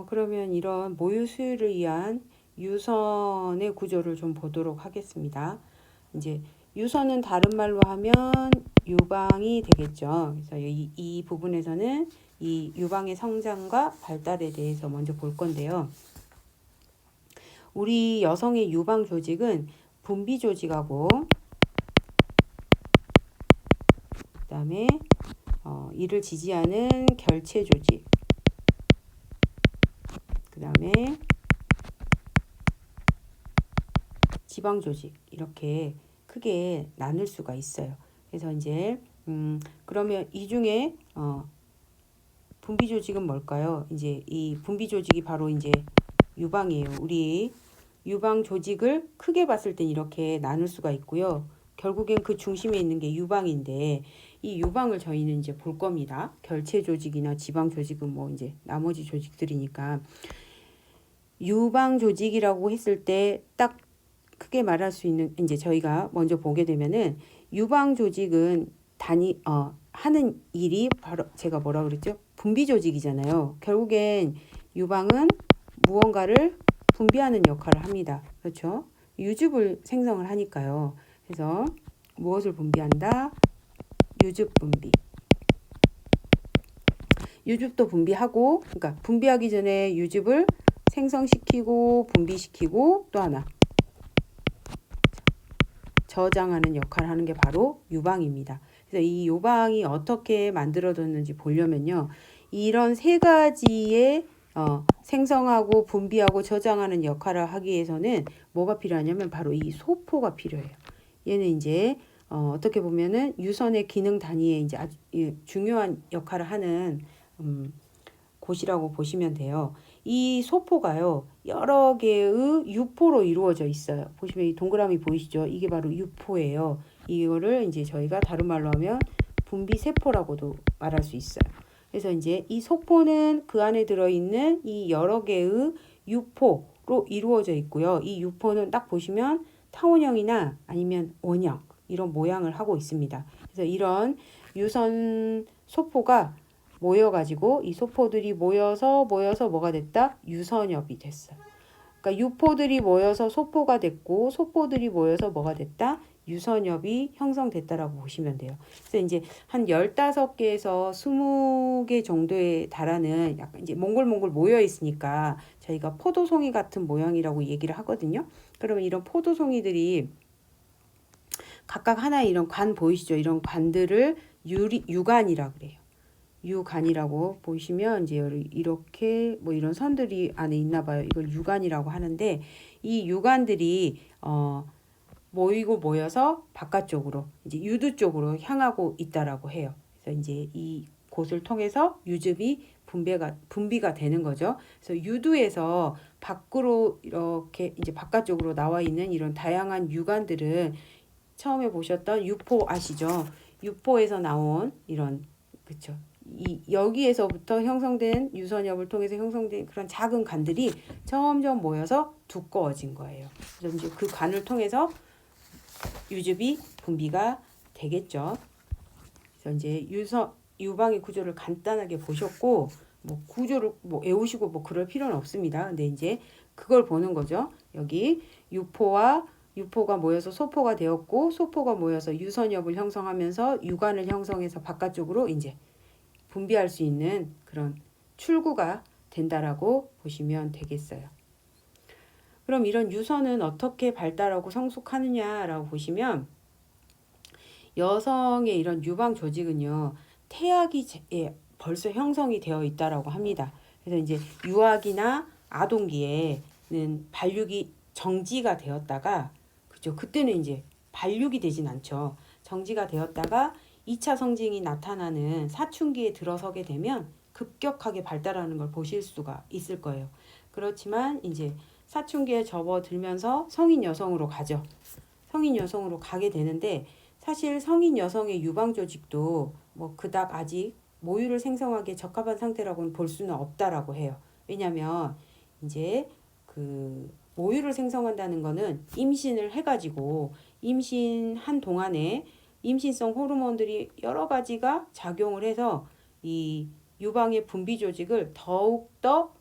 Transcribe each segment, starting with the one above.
어, 그러면 이런 모유 수유를 위한 유선의 구조를 좀 보도록 하겠습니다. 이제 유선은 다른 말로 하면 유방이 되겠죠. 그래서 이, 이 부분에서는 이 유방의 성장과 발달에 대해서 먼저 볼 건데요. 우리 여성의 유방 조직은 분비 조직하고 그다음에 어, 이를 지지하는 결체 조직 그 다음에 지방 조직 이렇게 크게 나눌 수가 있어요. 그래서 이제 음 그러면 이 중에 어 분비 조직은 뭘까요? 이제 이 분비 조직이 바로 이제 유방이에요. 우리 유방 조직을 크게 봤을 땐 이렇게 나눌 수가 있고요. 결국엔 그 중심에 있는 게 유방인데 이 유방을 저희는 이제 볼 겁니다. 결체 조직이나 지방 조직은 뭐 이제 나머지 조직들이니까 유방 조직이라고 했을 때 딱 크게 말할 수 있는 이제 저희가 먼저 보게 되면은 유방 조직은 단위 어 하는 일이 바로 제가 뭐라 그랬죠? 분비 조직이잖아요. 결국엔 유방은 무언가를 분비하는 역할을 합니다. 그렇죠? 유즙을 생성을 하니까요. 그래서 무엇을 분비한다? 유즙 분비. 유즙도 분비하고, 그러니까 분비하기 전에 유즙을 생성시키고 분비시키고 또 하나 저장하는 역할을 하는 게 바로 유방입니다. 그래서 이 유방이 어떻게 만들어졌는지 보려면요. 이런 세 가지의 어, 생성하고 분비하고 저장하는 역할을 하기 위해서는 뭐가 필요하냐면 바로 이 소포가 필요해요. 얘는 이제 어, 어떻게 보면은 유선의 기능 단위에 이제 아주 예, 중요한 역할을 하는 음, 곳이라고 보시면 돼요. 이 소포가요 여러 개의 유포로 이루어져 있어요. 보시면 이 동그라미 보이시죠? 이게 바로 유포예요. 이거를 이제 저희가 다른 말로 하면 분비 세포라고도 말할 수 있어요. 그래서 이제 이 소포는 그 안에 들어있는 이 여러 개의 유포로 이루어져 있고요. 이 유포는 딱 보시면 타원형이나 아니면 원형 이런 모양을 하고 있습니다. 그래서 이런 유선 소포가 모여가지고 이 소포들이 모여서 모여서 뭐가 됐다? 유선엽이 됐어요. 그러니까 유포들이 모여서 소포가 됐고 소포들이 모여서 뭐가 됐다? 유선엽이 형성됐다라고 보시면 돼요. 그래서 이제 한 15개에서 20개 정도에 달하는 약간 이제 몽골몽골 모여 있으니까 저희가 포도송이 같은 모양이라고 얘기를 하거든요. 그러면 이런 포도송이들이 각각 하나의 이런 관 보이시죠? 이런 관들을 유리, 유관이라 그래요. 유관이라고 보시면 이제 이렇게 뭐 이런 선들이 안에 있나 봐요. 이걸 유관이라고 하는데 이 유관들이 어 모이고 모여서 바깥쪽으로 이제 유두 쪽으로 향하고 있다라고 해요. 그래서 이제 이 곳을 통해서 유즙이 분배가 분비가 되는 거죠. 그래서 유두에서 밖으로 이렇게 이제 바깥쪽으로 나와 있는 이런 다양한 유관들은 처음에 보셨던 유포 아시죠? 유포에서 나온 이런 그쵸 이 여기에서부터 형성된 유선엽을 통해서 형성된 그런 작은 간들이 점점 모여서 두꺼워진 거예요. 그래서 그 간을 통해서 유즙이 분비가 되겠죠. 그래서 이제 유서 유방의 구조를 간단하게 보셨고 뭐 구조를 뭐 외우시고 뭐 그럴 필요는 없습니다. 근데 이제 그걸 보는 거죠. 여기 유포와 유포가 모여서 소포가 되었고 소포가 모여서 유선엽을 형성하면서 유관을 형성해서 바깥쪽으로 이제 분비할 수 있는 그런 출구가 된다라고 보시면 되겠어요. 그럼 이런 유선은 어떻게 발달하고 성숙하느냐라고 보시면 여성의 이런 유방 조직은요 태아기 에 벌써 형성이 되어 있다라고 합니다. 그래서 이제 유아기나 아동기에는 발육이 정지가 되었다가 그죠 그때는 이제 발육이 되진 않죠. 정지가 되었다가 2차 성징이 나타나는 사춘기에 들어서게 되면 급격하게 발달하는 걸 보실 수가 있을 거예요. 그렇지만 이제 사춘기에 접어들면서 성인 여성으로 가죠. 성인 여성으로 가게 되는데 사실 성인 여성의 유방 조직도 뭐 그닥 아직 모유를 생성하기에 적합한 상태라고는 볼 수는 없다라고 해요. 왜냐면 이제 그 모유를 생성한다는 거는 임신을 해가지고 임신한 동안에 임신성 호르몬들이 여러 가지가 작용을 해서 이 유방의 분비 조직을 더욱더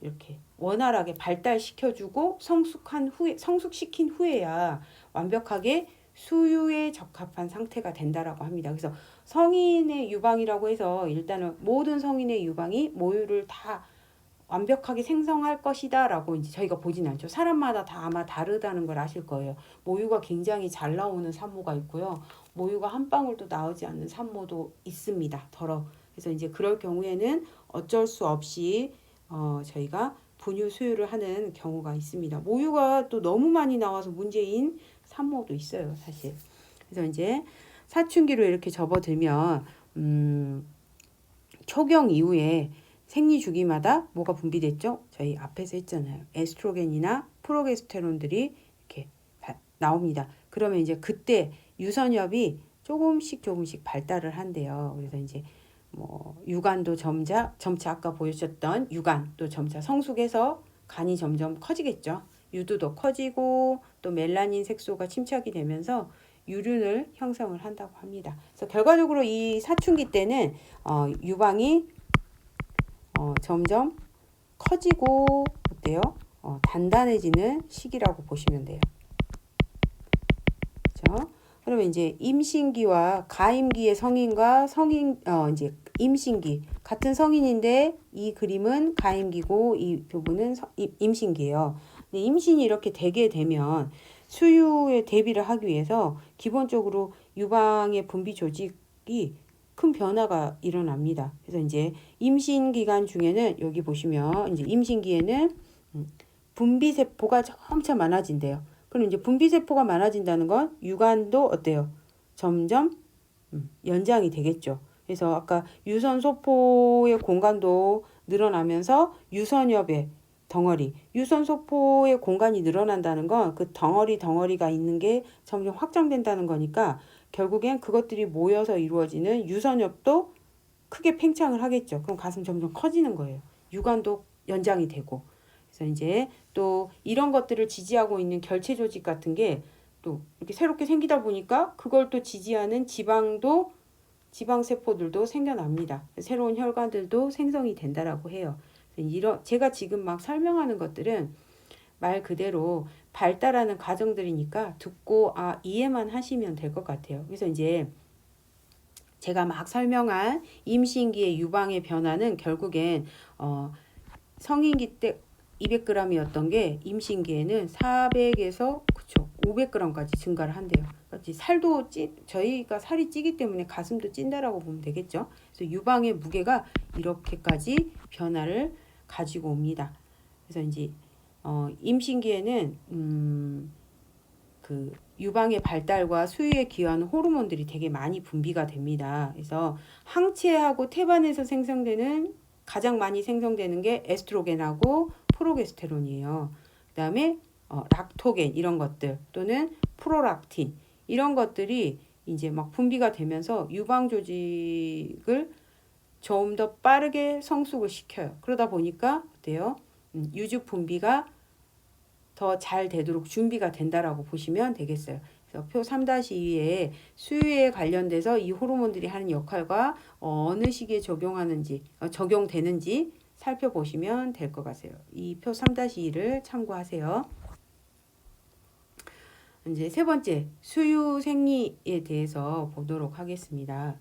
이렇게 원활하게 발달시켜주고 성숙한 후에 성숙시킨 후에야 완벽하게 수유에 적합한 상태가 된다라고 합니다. 그래서 성인의 유방이라고 해서 일단은 모든 성인의 유방이 모유를 다 완벽하게 생성할 것이다 라고 이제 저희가 보진 않죠. 사람마다 다 아마 다르다는 걸 아실 거예요. 모유가 굉장히 잘 나오는 산모가 있고요. 모유가 한 방울도 나오지 않는 산모도 있습니다. 더러. 그래서 이제 그럴 경우에는 어쩔 수 없이 어 저희가 분유 수유를 하는 경우가 있습니다. 모유가 또 너무 많이 나와서 문제인 산모도 있어요, 사실. 그래서 이제 사춘기로 이렇게 접어들면 음 초경 이후에 생리 주기마다 뭐가 분비됐죠? 저희 앞에서 했잖아요. 에스트로겐이나 프로게스테론들이 이렇게 바, 나옵니다. 그러면 이제 그때 유선엽이 조금씩 조금씩 발달을 한대요. 그래서 이제 뭐 유관도 점차 점차 아까 보여주셨던 유관도 점차 성숙해서 간이 점점 커지겠죠. 유두도 커지고 또 멜라닌 색소가 침착이 되면서 유륜을 형성을 한다고 합니다. 그래서 결과적으로 이 사춘기 때는 어, 유방이 어, 점점 커지고 어때요? 어, 단단해지는 시기라고 보시면 돼요. 그렇죠? 그러면 이제 임신기와 가임기의 성인과 성인 어 이제 임신기 같은 성인인데 이 그림은 가임기고 이 부분은 서, 임신기예요. 근데 임신이 이렇게 되게 되면 수유에 대비를 하기 위해서 기본적으로 유방의 분비 조직이 큰 변화가 일어납니다. 그래서 이제 임신 기간 중에는 여기 보시면 이제 임신기에는 음, 분비 세포가 점차 많아진대요. 그럼 이제 분비 세포가 많아진다는 건 유관도 어때요? 점점 음, 연장이 되겠죠. 그래서 아까 유선 소포의 공간도 늘어나면서 유선엽의 덩어리, 유선 소포의 공간이 늘어난다는 건 그 덩어리 덩어리가 있는 게 점점 확장된다는 거니까 결국엔 그것들이 모여서 이루어지는 유선엽도 크게 팽창을 하겠죠. 그럼 가슴 점점 커지는 거예요. 유관도 연장이 되고. 그래서 이제 또 이런 것들을 지지하고 있는 결체 조직 같은 게 또 이렇게 새롭게 생기다 보니까 그걸 또 지지하는 지방도 지방 세포들도 생겨납니다. 새로운 혈관들도 생성이 된다라고 해요. 이런 제가 지금 막 설명하는 것들은 말 그대로 발달하는 과정들이니까 듣고 아 이해만 하시면 될 것 같아요. 그래서 이제 제가 막 설명한 임신기의 유방의 변화는 결국엔 어 성인기 때 200g이었던 게 임신기에는 400에서 그쵸 500g까지 증가를 한대요. 그렇지 살도 찌 저희가 살이 찌기 때문에 가슴도 찐다라고 보면 되겠죠. 그래서 유방의 무게가 이렇게까지 변화를 가지고 옵니다. 그래서 이제 어, 임신기에는 음, 그 유방의 발달과 수유에 기여하는 호르몬들이 되게 많이 분비가 됩니다. 그래서 항체하고 태반에서 생성되는 가장 많이 생성되는 게 에스트로겐하고 프로게스테론이에요. 그다음에 어, 락토겐 이런 것들 또는 프로락틴 이런 것들이 이제 막 분비가 되면서 유방 조직을 좀 더 빠르게 성숙을 시켜요. 그러다 보니까 어때요? 음, 유주 분비가 더 잘 되도록 준비가 된다라고 보시면 되겠어요. 그래서 표 3-2에 수유에 관련돼서 이 호르몬들이 하는 역할과 어느 시기에 적용하는지 어, 적용되는지 살펴보시면 될 것 같아요. 이 표 3-2를 참고하세요. 이제 세 번째 수유 생리에 대해서 보도록 하겠습니다.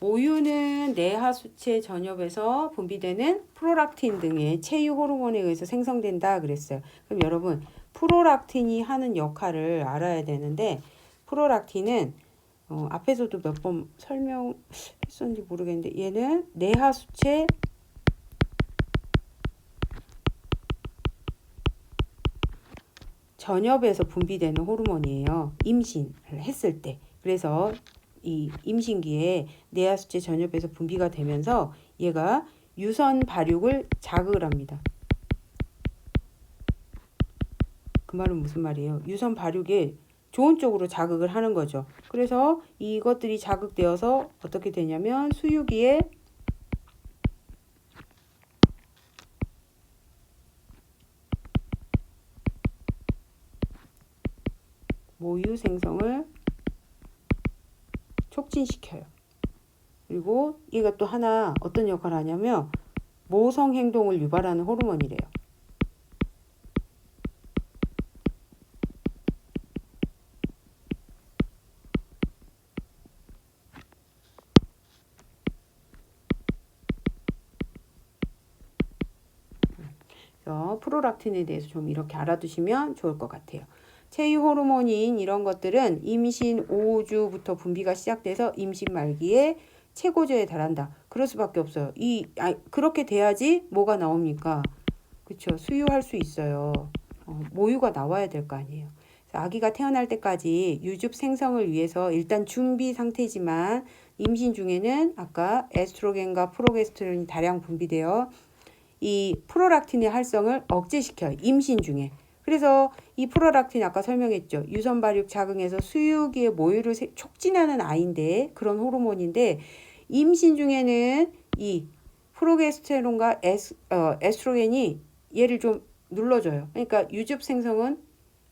모유는 내하 수체 전엽에서 분비되는 프로락틴 등의 체유 호르몬에 의해서 생성된다 그랬어요. 그럼 여러분 프로락틴이 하는 역할을 알아야 되는데 프로락틴은 어, 앞에서도 몇 번 설명했었는지 모르겠는데 얘는 내하 수체 전엽에서 분비되는 호르몬이에요. 임신을 했을 때. 그래서 이 임신기에 내하수체 전엽에서 분비가 되면서 얘가 유선 발육을 자극을 합니다. 그 말은 무슨 말이에요? 유선 발육에 좋은 쪽으로 자극을 하는 거죠. 그래서 이것들이 자극되어서 어떻게 되냐면 수유기에 모유 생성을 촉진시켜요. 그리고 얘가 또 하나 어떤 역할을 하냐면 모성 행동을 유발하는 호르몬이래요. 프로락틴에 대해서 좀 이렇게 알아두시면 좋을 것 같아요. 체유 호르몬인 이런 것들은 임신 5주부터 분비가 시작돼서 임신 말기에 최고조에 달한다. 그럴 수밖에 없어요. 이 아, 그렇게 돼야지 뭐가 나옵니까? 그렇죠. 수유할 수 있어요. 어, 모유가 나와야 될 거 아니에요. 아기가 태어날 때까지 유즙 생성을 위해서 일단 준비 상태지만 임신 중에는 아까 에스트로겐과 프로게스테론이 다량 분비되어 이 프로락틴의 활성을 억제시켜요. 임신 중에. 그래서 이 프로락틴 아까 설명했죠. 유선 발육 자극에서 수유기의 모유를 세- 촉진하는 아이인데 그런 호르몬인데 임신 중에는 이 프로게스테론과 에스, 어, 에스트로겐이 얘를 좀 눌러줘요. 그러니까 유즙 생성은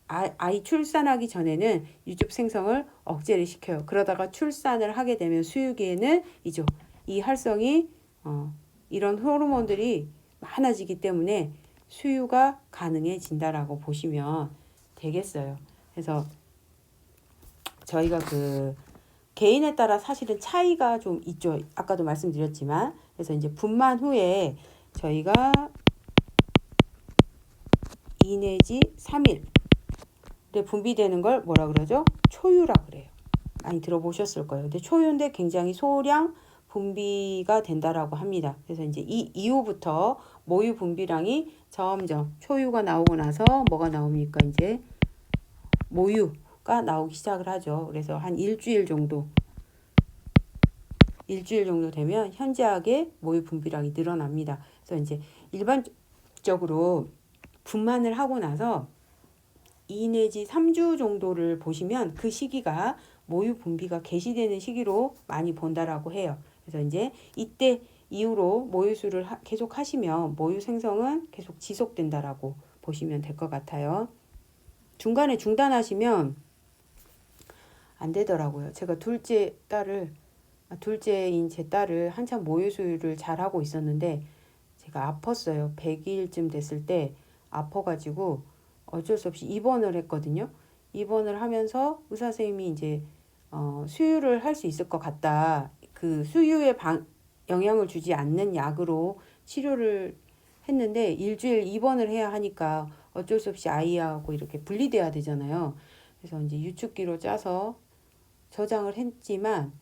아, 아이 출산하기 전에는 유즙 생성을 억제를 시켜요. 그러다가 출산을 하게 되면 수유기에는 이죠. 이 활성이 어, 이런 호르몬들이 많아지기 때문에 수유가 가능해진다라고 보시면 되겠어요. 그래서 저희가 그 개인에 따라 사실은 차이가 좀 있죠. 아까도 말씀드렸지만 그래서 이제 분만 후에 저희가 2 내지 3일에 분비되는 걸 뭐라 그러죠? 초유라 그래요. 많이 들어보셨을 거예요. 근데 초유인데 굉장히 소량 분비가 된다라고 합니다. 그래서 이제 이 이후부터 모유 분비량이 점점 초유가 나오고 나서 뭐가 나옵니까? 이제 모유가 나오기 시작을 하죠. 그래서 한 일주일 정도 일주일 정도 되면 현저하게 모유 분비량이 늘어납니다. 그래서 이제 일반적으로 분만을 하고 나서 2 내지 3주 정도를 보시면 그 시기가 모유 분비가 개시되는 시기로 많이 본다라고 해요. 그래서 이제 이때 이후로 모유수를 하, 계속 하시면 모유 생성은 계속 지속된다라고 보시면 될 것 같아요. 중간에 중단하시면 안 되더라고요. 제가 둘째 딸을 아, 둘째인 제 딸을 한참 모유 수유를 잘 하고 있었는데 제가 아팠어요. 100일쯤 됐을 때 아파가지고 어쩔 수 없이 입원을 했거든요. 입원을 하면서 의사 선생님이 이제 어, 수유를 할 수 있을 것 같다. 그 수유에 방, 영향을 주지 않는 약으로 치료를 했는데 일주일 입원을 해야 하니까 어쩔 수 없이 아이하고 이렇게 분리돼야 되잖아요. 그래서 이제 유축기로 짜서 저장을 했지만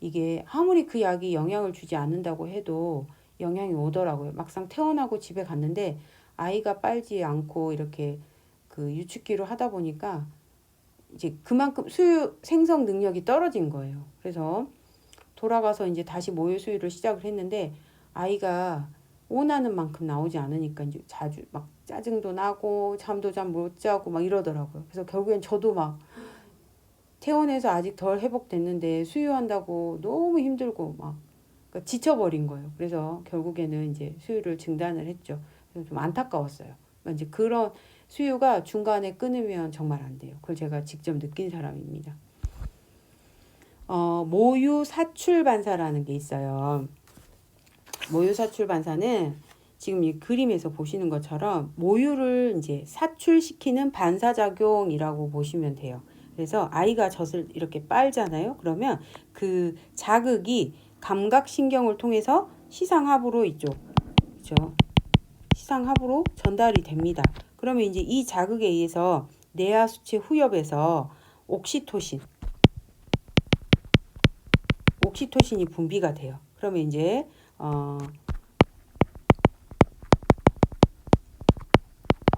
이게 아무리 그 약이 영향을 주지 않는다고 해도 영향이 오더라고요. 막상 퇴원하고 집에 갔는데 아이가 빨지 않고 이렇게 그 유축기로 하다 보니까 이제 그만큼 수유 생성 능력이 떨어진 거예요. 그래서 돌아가서 이제 다시 모유 수유를 시작을 했는데 아이가 원하는 만큼 나오지 않으니까 이제 자주 막 짜증도 나고 잠도 잠못 자고 막 이러더라고요. 그래서 결국엔 저도 막 퇴원해서 아직 덜 회복됐는데 수유한다고 너무 힘들고 막 그러니까 지쳐버린 거예요. 그래서 결국에는 이제 수유를 중단을 했죠. 그래서 좀 안타까웠어요. 그러니까 이제 그런 수유가 중간에 끊으면 정말 안 돼요. 그걸 제가 직접 느낀 사람입니다. 어, 모유 사출 반사라는 게 있어요. 모유 사출 반사는 지금 이 그림에서 보시는 것처럼 모유를 이제 사출시키는 반사작용이라고 보시면 돼요. 그래서 아이가 젖을 이렇게 빨잖아요. 그러면 그 자극이 감각신경을 통해서 시상하부로 이쪽, 그죠? 시상하부로 전달이 됩니다. 그러면 이제 이 자극에 의해서 뇌하 수체 후엽에서 옥시토신, 옥시토신이 분비가 돼요. 그러면 이제 어,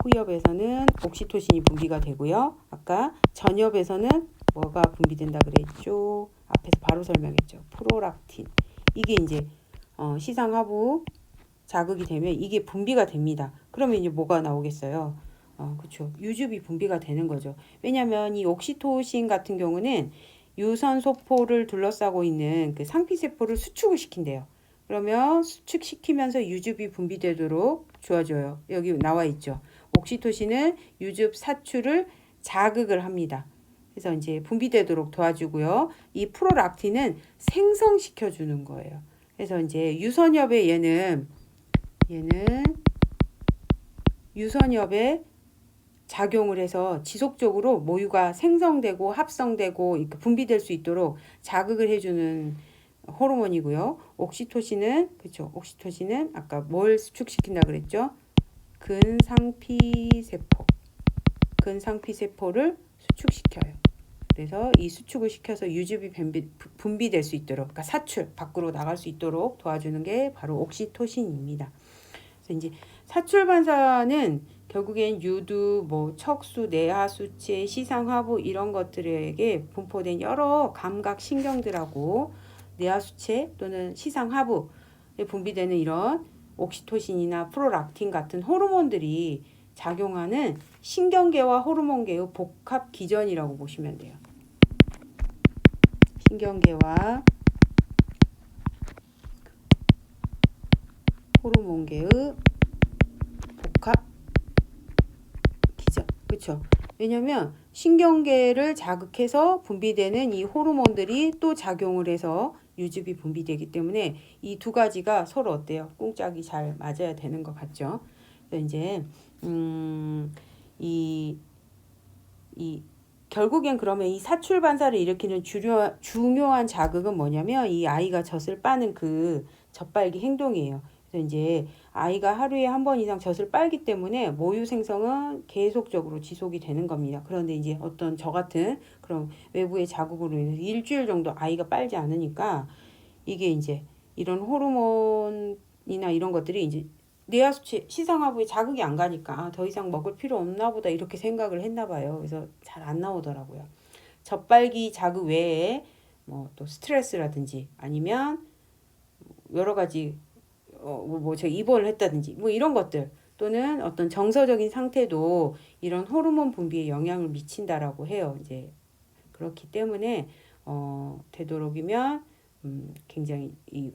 후엽에서는 옥시토신이 분비가 되고요. 아까 전엽에서는 뭐가 분비된다 그랬죠? 앞에서 바로 설명했죠. 프로락틴. 이게 이제 어, 시상하부 자극이 되면 이게 분비가 됩니다. 그러면 이제 뭐가 나오겠어요? 어, 그렇죠. 유즙이 분비가 되는 거죠. 왜냐하면 이 옥시토신 같은 경우는 유선소포를 둘러싸고 있는 그 상피세포를 수축을 시킨대요. 그러면 수축시키면서 유즙이 분비되도록 도와줘요. 여기 나와 있죠. 옥시토신은 유즙 사출을 자극을 합니다. 그래서 이제 분비되도록 도와주고요. 이 프로락틴은 생성시켜 주는 거예요. 그래서 이제 유선엽의 얘는 얘는 유선엽에 작용을 해서 지속적으로 모유가 생성되고 합성되고 분비될 수 있도록 자극을 해주는 호르몬이고요. 옥시토신은 그렇죠. 옥시토신은 아까 뭘 수축시킨다 그랬죠? 근상피 세포. 근상피 세포를 수축시켜요. 그래서 이 수축을 시켜서 유즙이 분비, 분비될 수 있도록, 그러니까 사출 밖으로 나갈 수 있도록 도와주는 게 바로 옥시토신입니다. 그래서 이제 사출 반사는 결국엔 유두, 뭐 척수, 내하 수치, 시상 하부 이런 것들에게 분포된 여러 감각 신경들하고 내하 수체 또는 시상 하부에 분비되는 이런 옥시토신이나 프로락틴 같은 호르몬들이 작용하는 신경계와 호르몬계의 복합 기전이라고 보시면 돼요. 신경계와 호르몬계의 그렇죠? 왜냐면 신경계를 자극해서 분비되는 이 호르몬들이 또 작용을 해서 유즙이 분비되기 때문에 이 두 가지가 서로 어때요? 꿍짝이 잘 맞아야 되는 것 같죠? 그래서 이제 음, 이, 이 결국엔 그러면 이 사출 반사를 일으키는 주요, 중요한 자극은 뭐냐면 이 아이가 젖을 빠는 그 젖빨기 행동이에요. 그래서 이제 아이가 하루에 한 번 이상 젖을 빨기 때문에 모유 생성은 계속적으로 지속이 되는 겁니다. 그런데 이제 어떤 저 같은 그런 외부의 자극으로 인해서 일주일 정도 아이가 빨지 않으니까 이게 이제 이런 호르몬이나 이런 것들이 이제 뇌하 수치 시상하부에 자극이 안 가니까 아, 더 이상 먹을 필요 없나 보다 이렇게 생각을 했나 봐요. 그래서 잘 안 나오더라고요. 젖빨기 자극 외에 뭐 또 스트레스라든지 아니면 여러 가지 어뭐 제가 입원을 했다든지 뭐 이런 것들 또는 어떤 정서적인 상태도 이런 호르몬 분비에 영향을 미친다라고 해요. 이제 그렇기 때문에 어 되도록이면 음 굉장히 이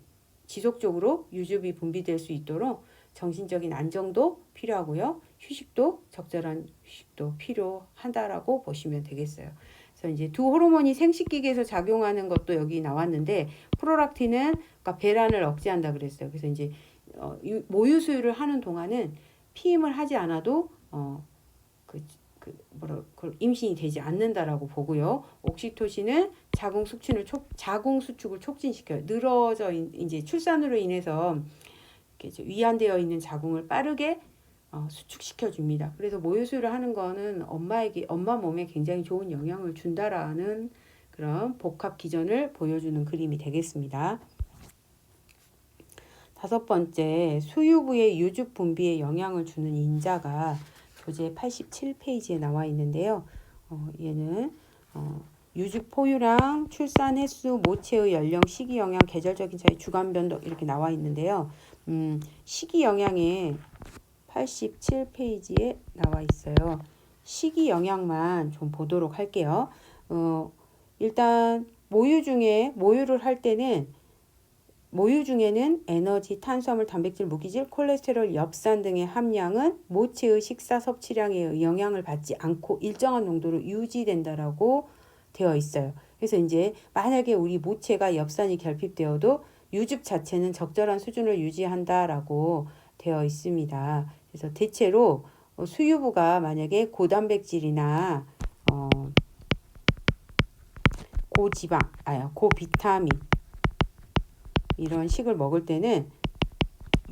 지속적으로 유즙이 분비될 수 있도록 정신적인 안정도 필요하고요. 휴식도 적절한 휴식도 필요하다라고 보시면 되겠어요. 그래서 이제 두 호르몬이 생식기계에서 작용하는 것도 여기 나왔는데 프로락틴은 그러니까 배란을 억제한다 그랬어요. 그래서 이제 어, 모유 수유를 하는 동안은 피임을 하지 않아도 어, 그, 그 뭐라 그 임신이 되지 않는다라고 보고요. 옥시토신은 자궁 수축을 촉 자궁 수축을 촉진시켜요. 늘어져 이제 출산으로 인해서 위안되어 있는 자궁을 빠르게 어, 수축시켜 줍니다. 그래서 모유 수유를 하는 거는 엄마에게 엄마 몸에 굉장히 좋은 영향을 준다라는 그런 복합 기전을 보여주는 그림이 되겠습니다. 다섯 번째, 수유부의 유즙 분비에 영향을 주는 인자가 교재 87페이지에 나와 있는데요. 어, 얘는 어, 유즙 포유량, 출산 횟수, 모체의 연령, 시기 영향, 계절적인 차이, 주간 변동 이렇게 나와 있는데요. 음, 시기 영향에 87페이지에 나와 있어요. 시기 영향만 좀 보도록 할게요. 어, 일단 모유 중에 모유를 할 때는 모유 중에는 에너지, 탄수화물, 단백질, 무기질, 콜레스테롤, 엽산 등의 함량은 모체의 식사 섭취량에 영향을 받지 않고 일정한 농도로 유지된다라고 되어 있어요. 그래서 이제 만약에 우리 모체가 엽산이 결핍되어도 유즙 자체는 적절한 수준을 유지한다라고 되어 있습니다. 그래서 대체로 수유부가 만약에 고단백질이나 어, 고지방, 아, 고비타민 이런 식을 먹을 때는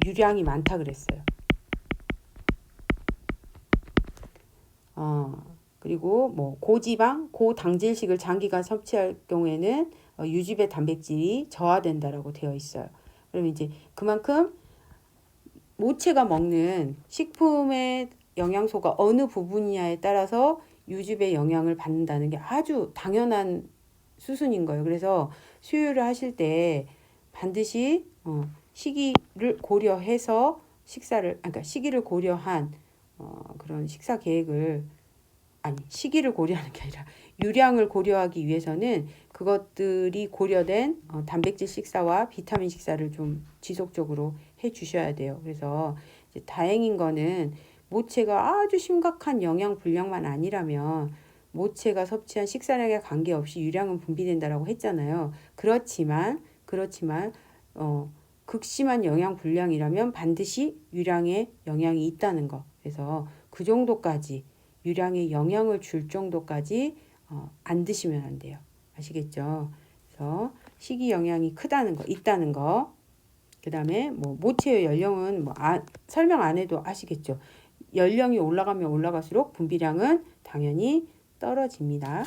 유량이 많다 그랬어요. 어, 그리고 뭐 고지방, 고당질식을 장기간 섭취할 경우에는 어, 유즙의 단백질이 저하된다라고 되어 있어요. 그럼 이제 그만큼 모체가 먹는 식품의 영양소가 어느 부분이냐에 따라서 유즙의 영향을 받는다는 게 아주 당연한 수순인 거예요. 그래서 수유를 하실 때 반드시 어, 시기를 고려해서 식사를 아, 그러니까 시기를 고려한 어, 그런 식사 계획을 아니 시기를 고려하는 게 아니라 유량을 고려하기 위해서는 그것들이 고려된 어, 단백질 식사와 비타민 식사를 좀 지속적으로 해 주셔야 돼요. 그래서 다행인 거는 모체가 아주 심각한 영양 불량만 아니라면 모체가 섭취한 식사량에 관계없이 유량은 분비된다라고 했잖아요. 그렇지만 그렇지만 어 극심한 영양 불량이라면 반드시 유량에 영향이 있다는 거. 그래서 그 정도까지 유량에 영향을 줄 정도까지 어, 안 드시면 안 돼요. 아시겠죠? 그래서 식이 영향이 크다는 거, 있다는 거. 그 다음에 뭐 모체의 연령은 뭐 아, 설명 안 해도 아시겠죠? 연령이 올라가면 올라갈수록 분비량은 당연히 떨어집니다.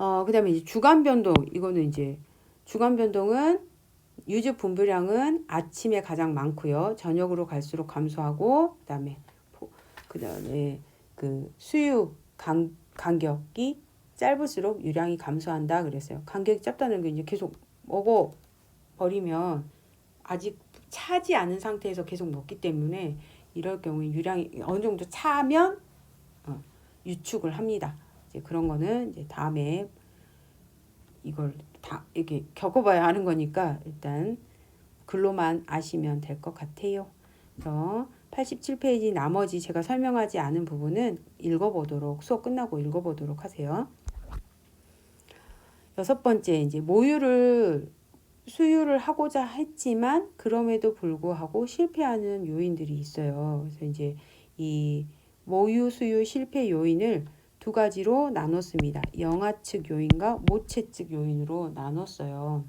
어, 그 다음에 이제 주간 변동 이거는 이제 주간 변동은 유즙 분비량은 아침에 가장 많고요. 저녁으로 갈수록 감소하고 그다음에 포- 그다음에 그 수유 간, 간격이 짧을수록 유량이 감소한다 그랬어요. 간격이 짧다는 게 이제 계속 먹어 버리면 아직 차지 않은 상태에서 계속 먹기 때문에 이럴 경우에 유량이 어느 정도 차면 어, 유축을 합니다. 이제 그런 거는 이제 다음에 이걸 다 이렇게 겪어봐야 하는 거니까 일단 글로만 아시면 될 것 같아요. 그래서 87페이지 나머지 제가 설명하지 않은 부분은 읽어보도록 수업 끝나고 읽어보도록 하세요. 여섯 번째 이제 모유를 수유를 하고자 했지만 그럼에도 불구하고 실패하는 요인들이 있어요. 그래서 이제 이 모유 수유 실패 요인을 두 가지로 나눴습니다. 영아측 요인과 모체 측 요인으로 나눴어요.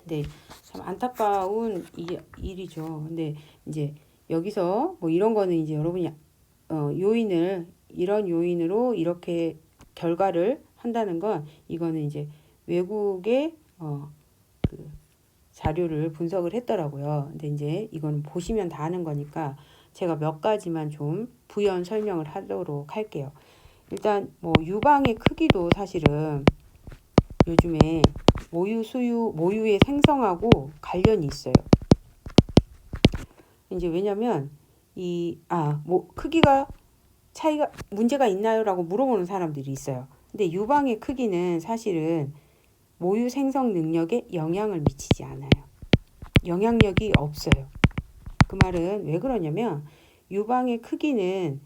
근데 참 안타까운 이, 일이죠. 근데 이제 여기서 뭐 이런 거는 이제 여러분이 어, 요인을 이런 요인으로 이렇게 결과를 한다는 건 이거는 이제 외국의 어, 그 자료를 분석을 했더라고요. 근데 이제 이거는 보시면 다 아는 거니까 제가 몇 가지만 좀 부연 설명을 하도록 할게요. 일단 뭐 유방의 크기도 사실은 요즘에 모유 수유 모유의 생성하고 관련이 있어요. 이제 왜냐면 이아뭐 크기가 차이가 문제가 있나요라고 물어보는 사람들이 있어요. 근데 유방의 크기는 사실은 모유 생성 능력에 영향을 미치지 않아요. 영향력이 없어요. 그 말은 왜 그러냐면 유방의 크기는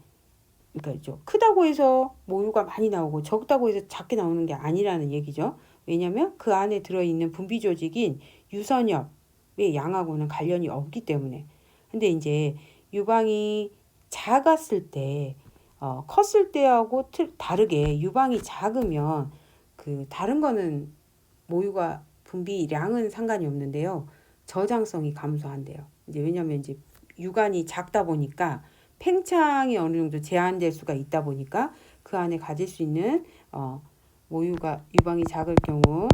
그러니까 죠 크다고 해서 모유가 많이 나오고 적다고 해서 작게 나오는 게 아니라는 얘기죠. 왜냐면 그 안에 들어있는 분비 조직인 유선엽의 양하고는 관련이 없기 때문에. 근데 이제 유방이 작았을 때, 어, 컸을 때하고 틀, 다르게 유방이 작으면 그 다른 거는 모유가 분비량은 상관이 없는데요. 저장성이 감소한대요. 이제 왜냐면 이제 유관이 작다 보니까 팽창이 어느 정도 제한될 수가 있다 보니까 그 안에 가질 수 있는 어, 모유가 유방이 작을 경우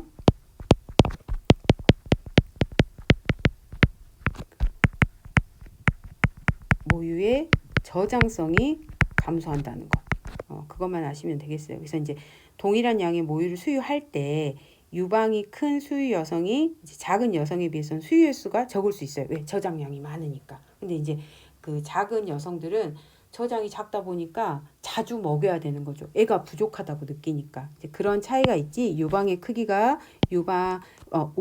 모유의 저장성이 감소한다는 거. 어, 그것만 아시면 되겠어요. 그래서 이제 동일한 양의 모유를 수유할 때 유방이 큰 수유 여성이 작은 여성에 비해서는 수유 횟수가 적을 수 있어요. 왜? 저장량이 많으니까. 근데 이제 그 작은 여성들은 저장이 작다 보니까 자주 먹여야 되는 거죠. 애가 부족하다고 느끼니까. 이제 그런 차이가 있지. 유방의 크기가 유방 어,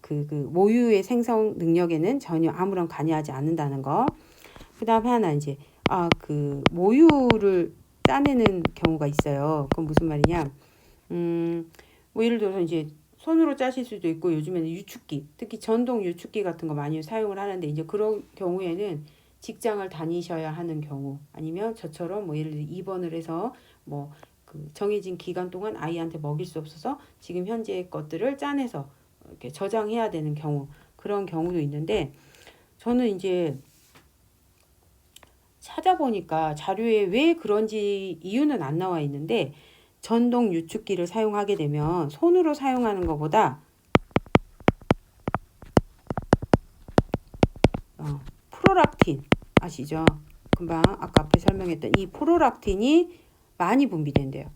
그, 그 모유의 생성 능력에는 전혀 아무런 관여하지 않는다는 거. 그다음에 하나 이제 아 그 모유를 짜내는 경우가 있어요. 그건 무슨 말이냐? 음, 뭐 예를 들어서 이제 손으로 짜실 수도 있고 요즘에는 유축기, 특히 전동 유축기 같은 거 많이 사용을 하는데 이제 그런 경우에는 직장을 다니셔야 하는 경우 아니면 저처럼 뭐 예를 들어 입원을 해서 뭐 그 정해진 기간 동안 아이한테 먹일 수 없어서 지금 현재 것들을 짜내서 이렇게 저장해야 되는 경우 그런 경우도 있는데 저는 이제 찾아보니까 자료에 왜 그런지 이유는 안 나와 있는데 전동 유축기를 사용하게 되면 손으로 사용하는 것보다 어, 프로락틴 아시죠? 금방 아까 앞에 설명했던 이 프로락틴이 많이 분비된대요.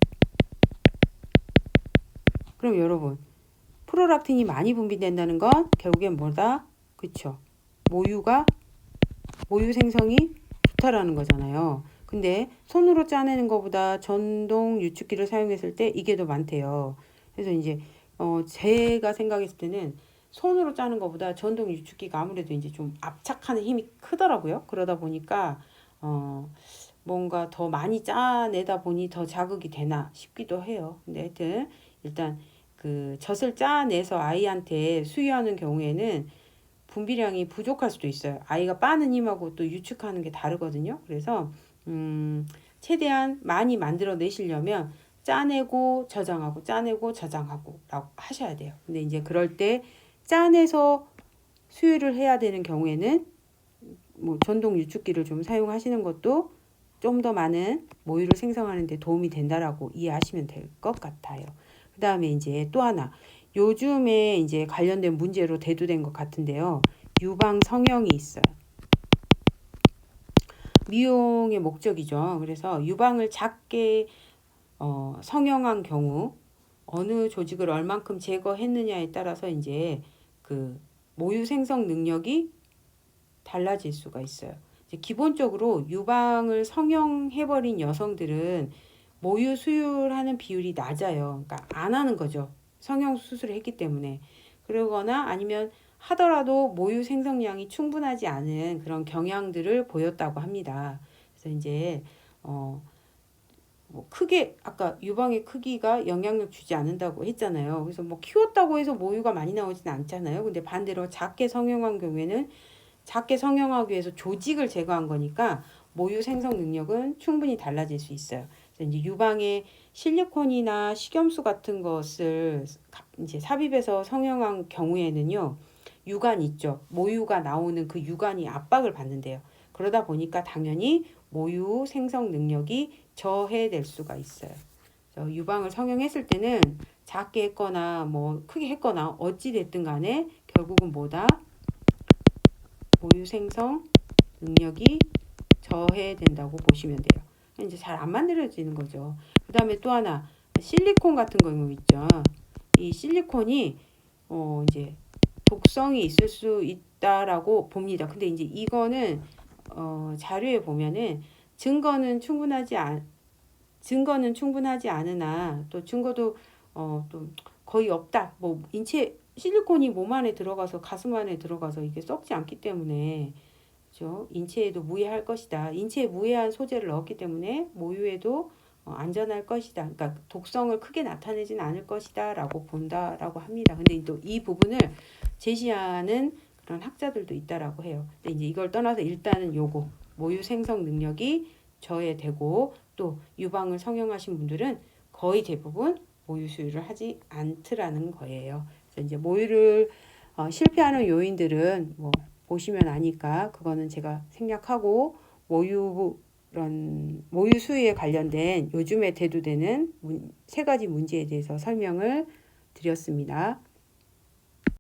그럼 여러분 프로락틴이 많이 분비된다는 건 결국엔 뭐다? 그쵸? 모유가 모유 생성이 좋다라는 거잖아요. 근데 손으로 짜내는 것보다 전동 유축기를 사용했을 때 이게 더 많대요. 그래서 이제 어 제가 생각했을 때는 손으로 짜는 것보다 전동 유축기가 아무래도 이제 좀 압착하는 힘이 크더라고요. 그러다 보니까 어 뭔가 더 많이 짜내다 보니 더 자극이 되나 싶기도 해요. 근데 하여튼 일단 그 젖을 짜내서 아이한테 수유하는 경우에는 분비량이 부족할 수도 있어요. 아이가 빠는 힘하고 또 유축하는 게 다르거든요. 그래서 음, 최대한 많이 만들어 내시려면 짜내고 저장하고 짜내고 저장하고 라고 하셔야 돼요. 근데 이제 그럴 때 짜내서 수유를 해야 되는 경우에는 뭐 전동 유축기를 좀 사용하시는 것도 좀 더 많은 모유를 생성하는 데 도움이 된다라고 이해하시면 될 것 같아요. 그 다음에 이제 또 하나 요즘에 이제 관련된 문제로 대두된 것 같은데요. 유방 성형이 있어요. 미용의 목적이죠. 그래서 유방을 작게 어, 성형한 경우 어느 조직을 얼만큼 제거했느냐에 따라서 이제 그 모유 생성 능력이 달라질 수가 있어요. 기본적으로 유방을 성형해버린 여성들은 모유 수유하는 비율이 낮아요. 그러니까 안 하는 거죠. 성형 수술을 했기 때문에. 그러거나 아니면 하더라도 모유 생성량이 충분하지 않은 그런 경향들을 보였다고 합니다. 그래서 이제 어, 뭐 크게 아까 유방의 크기가 영향력 주지 않는다고 했잖아요. 그래서 뭐 키웠다고 해서 모유가 많이 나오지는 않잖아요. 근데 반대로 작게 성형한 경우에는 작게 성형하기 위해서 조직을 제거한 거니까 모유 생성 능력은 충분히 달라질 수 있어요. 그래서 이제 유방에 실리콘이나 식염수 같은 것을 이제 삽입해서 성형한 경우에는요. 유관 있죠. 모유가 나오는 그 유관이 압박을 받는데요. 그러다 보니까 당연히 모유 생성 능력이 저해될 수가 있어요. 유방을 성형했을 때는 작게 했거나 뭐 크게 했거나 어찌 됐든 간에 결국은 뭐다 모유 생성 능력이 저해된다고 보시면 돼요. 이제 잘 안 만들어지는 거죠. 그 다음에 또 하나 실리콘 같은 경우 있죠. 이 실리콘이 어 이제 독성이 있을 수 있다라고 봅니다. 근데 이제 이거는 어 자료에 보면은 증거는 충분하지 않 증거는 충분하지 않으나 또 증거도 어 또 거의 없다. 뭐 인체 실리콘이 몸 안에 들어가서 가슴 안에 들어가서 이게 썩지 않기 때문에 그죠? 인체에도 무해할 것이다. 인체에 무해한 소재를 넣었기 때문에 모유에도 어, 안전할 것이다. 그러니까 독성을 크게 나타내지는 않을 것이다라고 본다라고 합니다. 근데 또 이 부분을 제시하는 그런 학자들도 있다라고 해요. 근데 이제 이걸 떠나서 일단은 요거 모유 생성 능력이 저해되고 또 유방을 성형하신 분들은 거의 대부분 모유 수유를 하지 않더라는 거예요. 그래서 이제 모유를 어, 실패하는 요인들은 뭐 보시면 아니까 그거는 제가 생략하고 모유 이런 모유 수유에 관련된 요즘에 대두되는 문, 세 가지 문제에 대해서 설명을 드렸습니다.